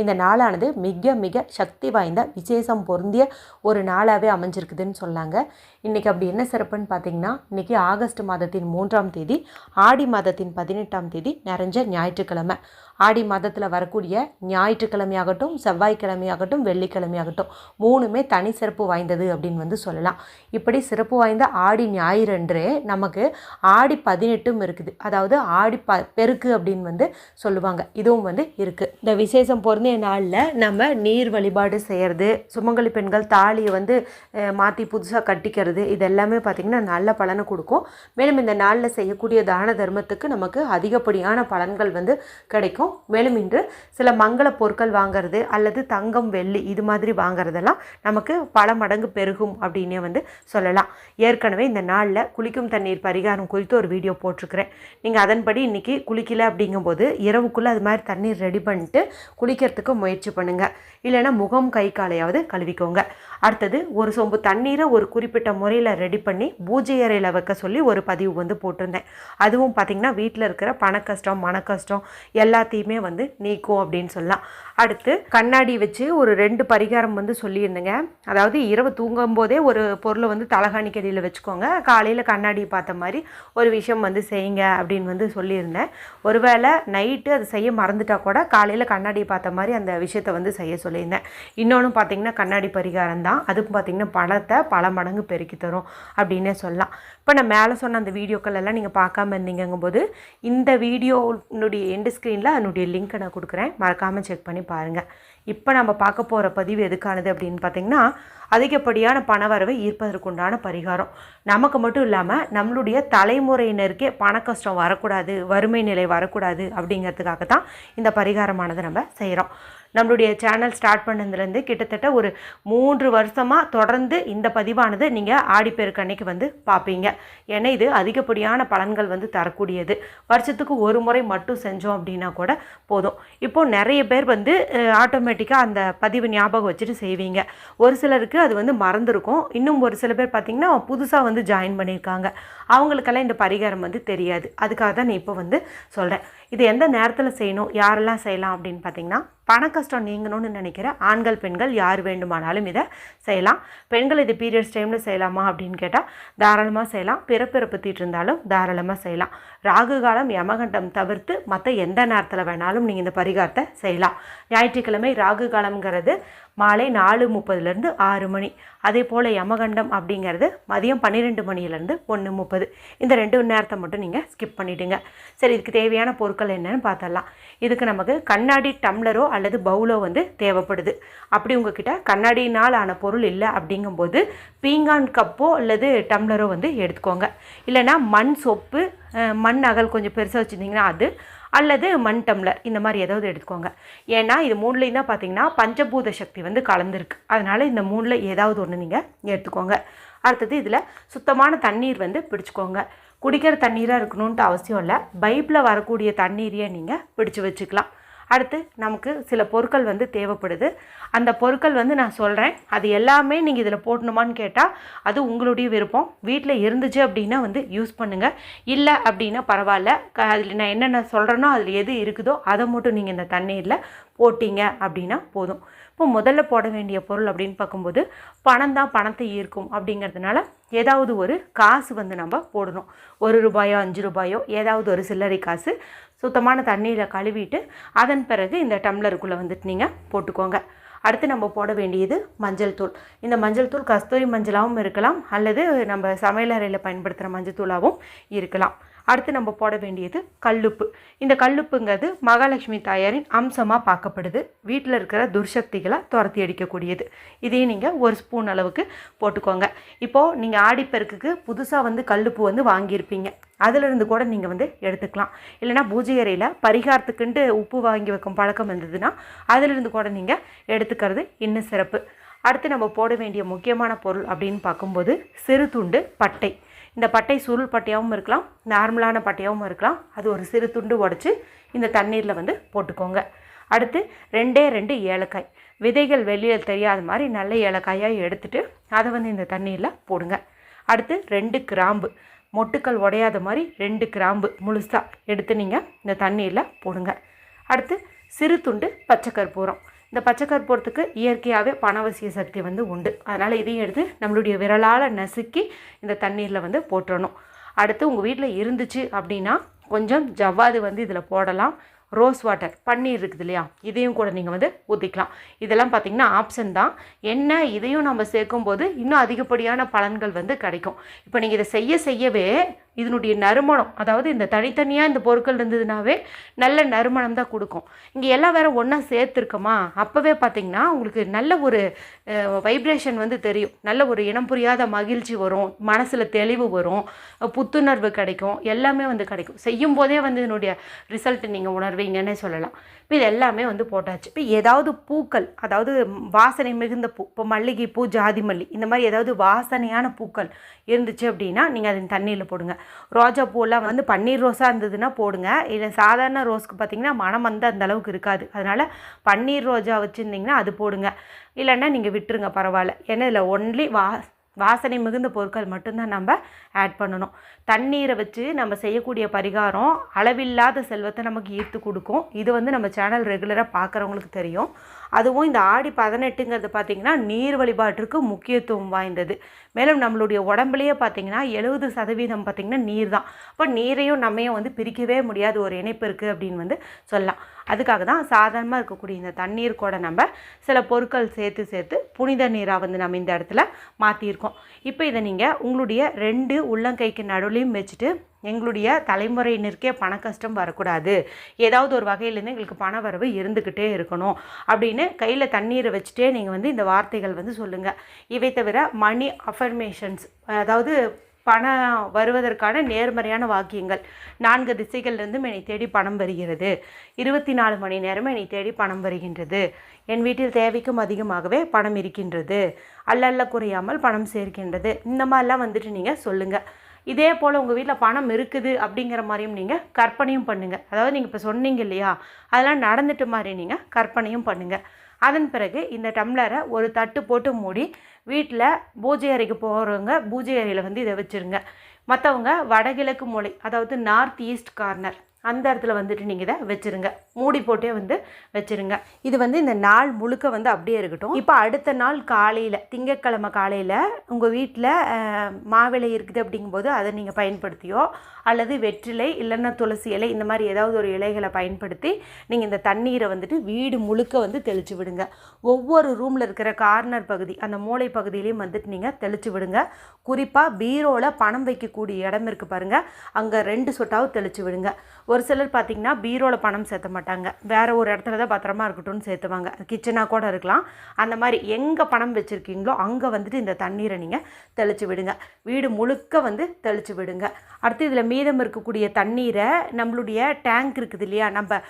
இந்த நாளானது மிக மிக சக்தி வாய்ந்த விசேஷம் பொருந்திய ஒரு நாளாகவே அமைஞ்சிருக்குதுன்னு சொன்னாங்க. இன்றைக்கி அப்படி என்ன சிறப்புன்னு பார்த்தீங்கன்னா இன்றைக்கி ஆகஸ்ட் மாதத்தின் மூன்றாம் தேதி ஆடி மாதத்தின் பதினெட்டாம் தேதி நிறைஞ்ச ஞாயிற்றுக்கிழமை. ஆடி மாதத்தில் வரக்கூடிய ஞாயிற்றுக்கிழமையாகட்டும் செவ்வாய்க்கிழமையாகட்டும் வெள்ளிக்கிழமையாகட்டும் மூணுமே தனி சிறப்பு வாய்ந்தது அப்படின்னு வந்து சொல்லலாம். இப்படி சிறப்பு வாய்ந்த ஆடி ஞாயிறன்றே நமக்கு ஆடி பதினெட்டும் இருக்குது. அதாவது ஆடி ப பெருக்கு அப்படின்னு வந்து சொல்லுவாங்க. இதுவும் வந்து இருக்குது இந்த விசேஷம் பொருந்திய நாளில் நம்ம நீர் வழிபாடு செய்கிறது சுமங்கலி பெண்கள் தாலியை வந்து மாற்றி புதுசாக கட்டிக்கிறது இது எல்லாமே பார்த்திங்கன்னா நல்ல பலனை கொடுக்கும். மேலும் இந்த நாளில் செய்யக்கூடிய தான தர்மத்துக்கு நமக்கு அதிகப்படியான பலன்கள் வந்து கிடைக்கும். மேலும் இன்று சில மங்கள பொருட்கள் வாங்குறது அல்லது தங்கம் வெள்ளி இது மாதிரி வாங்கிறதெல்லாம் நமக்கு பல மடங்கு பெருகும் அப்படின்னே வந்து சொல்லலாம். ஏற்கனவே இந்த நாளில் குளிக்கும் தண்ணீர் பரிகாரம் குறித்து ஒரு வீடியோ போட்டிருக்கிறேன். நீங்கள் அதன்படி இன்றைக்கி குளிக்கல அப்படிங்கும்போது இரவுக்குள்ளே அது மாதிரி தண்ணீர் ரெடி பண்ணிட்டு குளிக்கிறதுக்கு முயற்சி பண்ணுங்கள் இல்லைன்னா முகம் கை காலையாவது கழுவிக்கோங்க. அடுத்தது ஒரு சொம்பு தண்ணீரை ஒரு குறிப்பிட்ட முறையில் ரெடி பண்ணி பூஜை அறையில் வைக்க சொல்லி ஒரு பதிவு வந்து போட்டிருந்தேன். அதுவும் பார்த்திங்கன்னா வீட்டில் இருக்கிற பண கஷ்டம் மன கஷ்டம் எல்லாத்தையும் வந்து நீக்கும் அப்படின்னு சொல்லலாம். அடுத்து கண்ணாடி வச்சு ஒரு ரெண்டு பரிகாரம் வந்து சொல்லியிருந்தேங்க. அதாவது இரவு தூங்கும் போதே ஒரு பொருளை வந்து தலகாணிக்கடியில் வச்சுக்கோங்க. காலையில் கண்ணாடி பார்த்த மாதிரி ஒரு விஷயம் வந்து செய்யுங்க அப்படின்னு வந்து சொல்லியிருந்தேன். ஒருவேளை நைட்டு அது செய்ய மறந்துட்டா கூட காலையில் கண்ணாடி பார்த்த மாதிரி அந்த விஷயத்தை வந்து செய்ய சொல்லியிருந்தேன். இன்னொன்று பார்த்தீங்கன்னா கண்ணாடி பரிகாரம் தான். அதுக்கும் பார்த்தீங்கன்னா பணத்தை பல மடங்கு பெருக்கி தரும் அப்படின்னே சொல்லலாம். இப்போ நான் மேலே சொன்ன அந்த வீடியோக்கள் எல்லாம் நீங்கள் பார்க்காம இருந்தீங்கும்போது இந்த வீடியோனுடைய எண்டு ஸ்க்ரீனில் அதனுடைய லிங்க்கை நான் கொடுக்குறேன். மறக்காமல் செக் பண்ணி பாருங்கள் இப்போ நம்ம பார்க்க போகிற பதிவு எதுக்கானது அப்படின்னு பார்த்தீங்கன்னா அதிகப்படியான பணவரவை ஈர்ப்பதற்குண்டான பரிகாரம். நமக்கு மட்டும் இல்லாமல் நம்மளுடைய தலைமுறையினருக்கே பண கஷ்டம் வரக்கூடாது வறுமை நிலை வரக்கூடாது அப்படிங்கிறதுக்காக தான் இந்த பரிகாரமானது நம்ம செய்கிறோம் நம்மளுடைய சேனல் ஸ்டார்ட் பண்ணதுலேருந்து கிட்டத்தட்ட ஒரு மூன்று வருஷமாக தொடர்ந்து இந்த பதிவானது நீங்கள் ஆடிப்பெருக்கு அன்னைக்கு வந்து பார்ப்பீங்க ஏன்னா இது அதிகப்படியான பலன்கள் வந்து தரக்கூடியது. வருஷத்துக்கு ஒரு முறை மட்டும் செஞ்சோம் அப்படின்னா கூட போதும். இப்போது நிறைய பேர் வந்து ஆட்டோமேட்டிக்காக அந்த பதிவு ஞாபகம் வச்சுட்டு செய்வீங்க. ஒரு சிலருக்கு அது வந்து மறந்துருக்கும். இன்னும் ஒரு சில பேர் பார்த்திங்கன்னா புதுசாக வந்து ஜாயின் பண்ணியிருக்காங்க. அவங்களுக்கெல்லாம் இந்த பரிகாரம் வந்து தெரியாது. அதுக்காக தான் நான் இப்போ வந்து சொல்கிறேன் இது எந்த நேரத்தில் செய்யணும்? யாரெல்லாம் செய்யலாம் அப்படின்னு பார்த்தீங்கன்னா பண கஷ்டம் நீங்கணும்னு நினைக்கிற ஆண்கள் பெண்கள் யார் வேண்டுமானாலும் இதை செய்யலாம். பெண்கள் இது பீரியட்ஸ் டைமில் செய்யலாமா அப்படின்னு கேட்டால் தாராளமாக செய்யலாம். பிறப்பிறப்பு தீட்டு இருந்தாலும் தாராளமாக செய்யலாம். ராகு காலம் யமகண்டம் தவிர்த்து மற்ற எந்த நேரத்தில் வேணாலும் நீங்கள் இந்த பரிகாரத்தை செய்யலாம். ஞாயிற்றுக்கிழமை ராகு காலம்ங்கிறது மாலை நாலு முப்பதுலேருந்து ஆறு மணி. அதே போல் யமகண்டம் அப்படிங்கிறது மதியம் பன்னிரெண்டு மணிலேருந்து ஒன்று முப்பது. இந்த ரெண்டு நேரத்தை மட்டும் நீங்கள் ஸ்கிப் பண்ணிவிடுங்க சரி இதுக்கு தேவையான பொருட்கள் என்னன்னு பார்த்தரலாம் இதுக்கு நமக்கு கண்ணாடி டம்ளரோ அல்லது பவுலோ வந்து தேவைப்படுது. அப்படி உங்ககிட்ட கண்ணாடியினால் ஆன பொருள் இல்லை அப்படிங்கும்போது பீங்கான் கப்போ அல்லது டம்ளரோ வந்து எடுத்துக்கோங்க. இல்லைனா மண் சொப்பு மண் அகல் கொஞ்சம் பெருசாக வச்சுருந்தீங்கன்னா அது அல்லது மண் டம்ளர் இந்த மாதிரி ஏதாவது எடுத்துக்கோங்க. ஏன்னா இது மூணுலேயும் தான் பார்த்தீங்கன்னா பஞ்சபூத சக்தி வந்து கலந்துருக்கு. அதனால் இந்த மூணில் ஏதாவது ஒன்று நீங்கள் எடுத்துக்கோங்க. அடுத்தது இதில் சுத்தமான தண்ணீர் வந்து பிடிச்சிக்கோங்க. குடிக்கிற தண்ணீராக இருக்கணுன்ட்டு அவசியம் இல்லை. பைப்பில் வரக்கூடிய தண்ணீரையே நீங்கள் பிடிச்சி வச்சுக்கலாம். அடுத்து நமக்கு சில பொருட்கள் வந்து தேவைப்படுது. அந்த பொருட்கள் வந்து நான் சொல்கிறேன் அது எல்லாமே நீங்கள் இதில் போடணுமான்னு கேட்டால் அது உங்களுடைய விருப்பம். வீட்டில் இருந்துச்சு அப்படின்னா வந்து யூஸ் பண்ணுங்கள் இல்லை அப்படின்னா பரவாயில்ல. அதில் நான் என்னென்ன சொல்கிறேனோ அதில் எது இருக்குதோ அதை மட்டும் நீங்கள் இந்த தண்ணீரில் போட்டிங்க அப்படின்னா போதும். இப்போ முதல்ல போட வேண்டிய பொருள் அப்படின்னு பார்க்கும்போது பணம் தான் பணத்தை ஈர்க்கும் அப்படிங்கிறதுனால ஏதாவது ஒரு காசு வந்து நம்ம போடணும். ஒரு ரூபாயோ அஞ்சு ரூபாயோ ஏதாவது ஒரு சில்லறை காசு சுத்தமான தண்ணியில் கழுவிட்டு அதன் பிறகு இந்த டம்ளருக்குள்ளே வந்துட்டு நீங்கள் போட்டுக்கோங்க. அடுத்து நம்ம போட வேண்டியது மஞ்சள் தூள். இந்த மஞ்சள் தூள் கஸ்தூரி மஞ்சளாகவும் இருக்கலாம் அல்லது நம்ம சமையலறையில் பயன்படுத்துகிற மஞ்சள் தூளாகவும் இருக்கலாம். அடுத்து நம்ம போட வேண்டியது கல்லுப்பு. இந்த கல்லுப்புங்கிறது மகாலட்சுமி தாயாரின் அம்சமாக பார்க்கப்படுது. வீட்டில் இருக்கிற துர்சக்திகளை துரத்தி அடிக்கக்கூடியது. இதையும் நீங்கள் ஒரு ஸ்பூன் அளவுக்கு போட்டுக்கோங்க. இப்போது நீங்கள் ஆடிப்பெருக்குக்கு புதுசாக வந்து கல்லுப்பு வந்து வாங்கியிருப்பீங்க. அதிலிருந்து கூட நீங்கள் வந்து எடுத்துக்கலாம். இல்லைனா பூஜை அறையில் பரிகாரத்துக்குன்ட்டு உப்பு வாங்கி வைக்கும் பழக்கம் இருந்ததுன்னா அதிலிருந்து கூட நீங்கள் எடுத்துக்கிறது இன்னும் சிறப்பு. அடுத்து நம்ம போட வேண்டிய முக்கியமான பொருள் அப்படின்னு பார்க்கும்போது சிறு துண்டு பட்டை. இந்த பட்டை சுருள் பட்டையாகவும் இருக்கலாம் நார்மலான பட்டையாகவும் இருக்கலாம். அது ஒரு சிறு துண்டு உடச்சி இந்த தண்ணீரில் வந்து போட்டுக்கோங்க. அடுத்து ரெண்டே ரெண்டு ஏலக்காய். விதைகள் வெளியில் தெரியாத மாதிரி நல்ல ஏலக்காயாக எடுத்துட்டு அதை வந்து இந்த தண்ணீரில் போடுங்க. அடுத்து ரெண்டு கிராம்பு. மொட்டுக்கள் உடையாத மாதிரி ரெண்டு கிராம்பு முழுசாக எடுத்து நீங்கள் இந்த தண்ணீரில் போடுங்க. அடுத்து சிறு துண்டு பச்சை கற்பூரம். இந்த பச்சை கற்பூரத்துக்கு இயற்கையாகவே பணவசிய சக்தி வந்து உண்டு. அதனால் இதையும் எடுத்து நம்மளுடைய விரலால் நசுக்கி இந்த தண்ணீரில் வந்து போட்டுறணும். அடுத்து உங்கள் வீட்டில் இருந்துச்சு அப்படின்னா கொஞ்சம் ஜவ்வாது வந்து இதில் போடலாம். ரோஸ் வாட்டர் பன்னீர் இருக்குது இல்லையா? இதையும் கூட நீங்கள் வந்து ஊற்றிக்கலாம் இதெல்லாம் பார்த்தீங்கன்னா ஆப்ஷன் தான். என்ன? இதையும் நம்ம சேர்க்கும்போது இன்னும் அதிகப்படியான பலன்கள் வந்து கிடைக்கும். இப்போ நீங்கள் இதை செய்ய செய்யவே இதனுடைய நறுமணம் அதாவது இந்த தனித்தனியாக இந்த பொருட்கள் இருந்ததுனாவே நல்ல நறுமணம் தான் கொடுக்கும். இங்கே எல்லாம் வேற ஒன்றா சேர்த்துருக்கோமா? அப்போவே பார்த்தீங்கன்னா உங்களுக்கு நல்ல ஒரு வைப்ரேஷன் வந்து தெரியும். நல்ல ஒரு இனம் புரியாத மகிழ்ச்சி வரும் மனசில் தெளிவு வரும் புத்துணர்வு கிடைக்கும் எல்லாமே வந்து கிடைக்கும். செய்யும் போதே வந்து இதனுடைய ரிசல்ட் நீங்கள் உணர்வீங்கன்னே சொல்லலாம். இப்போ இது எல்லாமே வந்து போட்டாச்சு. இப்போ ஏதாவது பூக்கள் அதாவது வாசனை மிகுந்த பூ இப்போ மல்லிகை பூ ஜாதி மல்லி இந்த மாதிரி ஏதாவது வாசனையான பூக்கள் இருந்துச்சு அப்படின்னா நீங்கள் அதன் தண்ணியில் போடுங்க. ரோஜா பூவெல்லாம் வந்து பன்னீர் ரோஸாக இருந்ததுன்னா போடுங்க. இல்லை சாதாரண ரோஸ்க்கு பார்த்தீங்கன்னா மனம் வந்து அந்தளவுக்கு இருக்காது. அதனால் பன்னீர் ரோஜா வச்சுருந்தீங்கன்னா அது போடுங்க. இல்லைன்னா நீங்கள் விட்டுருங்க பரவாயில்ல. ஏன்னா இதில் ஒன்லி வா வாசனை மிகுந்த பொருட்கள் மட்டும்தான் நம்ம ஆட் பண்ணணும். தண்ணீரை வச்சு நம்ம செய்யக்கூடிய பரிகாரம் அளவில்லாத செல்வத்தை நமக்கு ஈர்த்து கொடுக்கும். இது வந்து நம்ம சேனல் ரெகுலராக பார்க்குறவங்களுக்கு தெரியும். அதுவும் இந்த ஆடி பதினெட்டுங்கிறது பார்த்திங்கன்னா நீர் வழிபாட்டிற்கு முக்கியத்துவம் வாய்ந்தது. மேலும் நம்மளுடைய உடம்புலேயே பார்த்திங்கன்னா எழுபது சதவீதம் பார்த்திங்கன்னா நீர் தான். அப்போ நீரையும் நம்மையும் வந்து பிரிக்கவே முடியாத. ஒரு இணைப்பு இருக்குது அப்படின்னு வந்து சொல்லலாம். அதுக்காக தான் சாதாரணமாக இருக்கக்கூடிய இந்த தண்ணீர் கூட நம்ம சில பொருட்கள் சேர்த்து சேர்த்து புனித நீராக வந்து நம்ம இந்த இடத்துல மாற்றியிருக்கோம் இப்போ இதை நீங்கள் உங்களுடைய ரெண்டு உள்ளங்கைக்கு நடுவுலையும் வச்சுட்டு எங்களுடைய தலைமுறையினருக்கே பண கஷ்டம் வரக்கூடாது. ஏதாவது ஒரு வகையிலேருந்து எங்களுக்கு பண வரவு இருந்துக்கிட்டே இருக்கணும். அப்படின்னு கையில் தண்ணீரை வச்சுட்டே நீங்கள் வந்து இந்த வார்த்தைகள் வந்து சொல்லுங்கள் இவை தவிர மணி அஃபர்மேஷன்ஸ் அதாவது பணம் வருவதற்கான நேர்மறையான வாக்கியங்கள். நான்கு திசைகள்லேருந்து என்னை தேடி பணம் வருகிறது. இருபத்தி நாலு மணி நேரம் என்னை தேடி பணம் வருகின்றது. என் வீட்டில் தேவைக்கும் அதிகமாகவே பணம் இருக்கின்றது. அல்லல்ல குறையாமல் பணம் சேர்க்கின்றது. இந்த மாதிரிலாம் வந்துட்டு நீங்கள் சொல்லுங்கள் இதே போல் உங்கள் வீட்டில் பணம் இருக்குது அப்படிங்கிற மாதிரியும் நீங்கள் கற்பனையும் பண்ணுங்கள் அதாவது நீங்கள் இப்போ சொன்னீங்க இல்லையா? அதெல்லாம் நடந்துட்டு மாதிரி நீங்கள் கற்பனையும் பண்ணுங்கள் அதன் பிறகு இந்த டம்ளரை ஒரு தட்டு போட்டு மூடி வீட்டில் பூஜை அறைக்கு போகிறவங்க பூஜை அறையில் வந்து இதை வச்சுருங்க. மற்றவங்க வடகிழக்கு மூலை அதாவது நார்த் ஈஸ்ட் கார்னர் அந்த இடத்துல வந்துட்டு நீங்கள் இதை வச்சுருங்க. மூடி போட்டே வந்து வச்சுருங்க. இது வந்து இந்த நாள் முழுக்க வந்து அப்படியே இருக்கட்டும். இப்போ அடுத்த நாள் காலையில் திங்கட்கிழமை காலையில் உங்கள் வீட்டில் மாவிளை இருக்குது அப்படிங்கும்போது அதை நீங்கள் பயன்படுத்தியோ அல்லது வெற்றிலை இல்லைன்னா துளசி இலை இந்த மாதிரி ஏதாவது ஒரு இலைகளை பயன்படுத்தி நீங்கள் இந்த தண்ணீரை வந்துட்டு வீடு முழுக்க வந்து தெளித்து விடுங்க. ஒவ்வொரு ரூமில் இருக்கிற கார்னர் பகுதி அந்த மூளை பகுதியிலையும் வந்துட்டு நீங்கள் தெளித்து விடுங்க. குறிப்பாக பீரோவில் பணம் வைக்கக்கூடிய இடம் இருக்குது பாருங்கள் அங்கே ரெண்டு சொட்டாவும் தெளித்து விடுங்க. ஒரு சிலர் பார்த்திங்கன்னா பீரோவில் பணம் சேர்த்த மாட்டாங்க. வேறு ஒரு இடத்துல தான் பத்திரமா இருக்கட்டும்னு சேர்த்துவாங்க. கிச்சனாக கூட இருக்கலாம். அந்த மாதிரி எங்கே பணம் வச்சுருக்கீங்களோ அங்கே வந்துட்டு இந்த தண்ணீரை நீங்கள் தெளித்து விடுங்க. வீடு முழுக்க வந்து தெளித்து விடுங்க. அடுத்து இதில் மீதம் இருக்கக்கூடிய தண்ணீரை நம்மளுடைய டேங்க் இருக்குது இல்லையா? நம்ம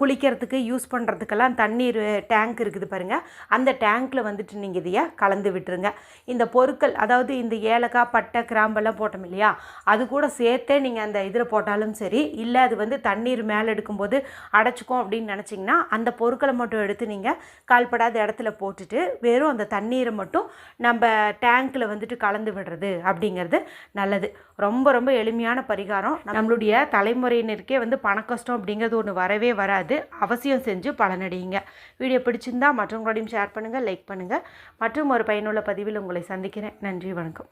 குளிக்கிறதுக்கு யூஸ் பண்ணுறதுக்கெல்லாம் தண்ணீர் டேங்க் இருக்குது பாருங்கள் அந்த டேங்க்கில் வந்துட்டு நீங்கள் இதையை கலந்து விட்டுருங்க. இந்த பொருட்கள் அதாவது இந்த ஏலக்காய் பட்டை கிராம்பெல்லாம் போட்டோம் இல்லையா? அது கூட சேர்த்தே நீங்கள் அந்த இதில் போட்டாலும் சரி இல்லை அது வந்து தண்ணீர் மேலே எடுக்கும்போது அடைச்சிக்கும் அப்படின்னு நினச்சிங்கன்னா அந்த பொருட்களை மட்டும் எடுத்து நீங்கள் கால்படாத இடத்துல போட்டுட்டு வெறும் அந்த தண்ணீரை மட்டும் நம்ம டேங்க்கில் வந்துட்டு கலந்து விடுறது அப்படிங்கிறது நல்லது. ரொம்ப ரொம்ப எளிமையான பரிகாரம். நம்மளுடைய தலைமுறையினருக்கே வந்து பண கஷ்டம் அப்படிங்கிறது ஒன்று வரவே வராது. அவசியம் செஞ்சு பலனடையுங்க. வீடியோ பிடிச்சிருந்தா மற்றவங்களோடையும் ஷேர் பண்ணுங்கள் லைக் பண்ணுங்கள் மற்றும் ஒரு பயனுள்ள பதிவில் உங்களை சந்திக்கிறேன். நன்றி வணக்கம்.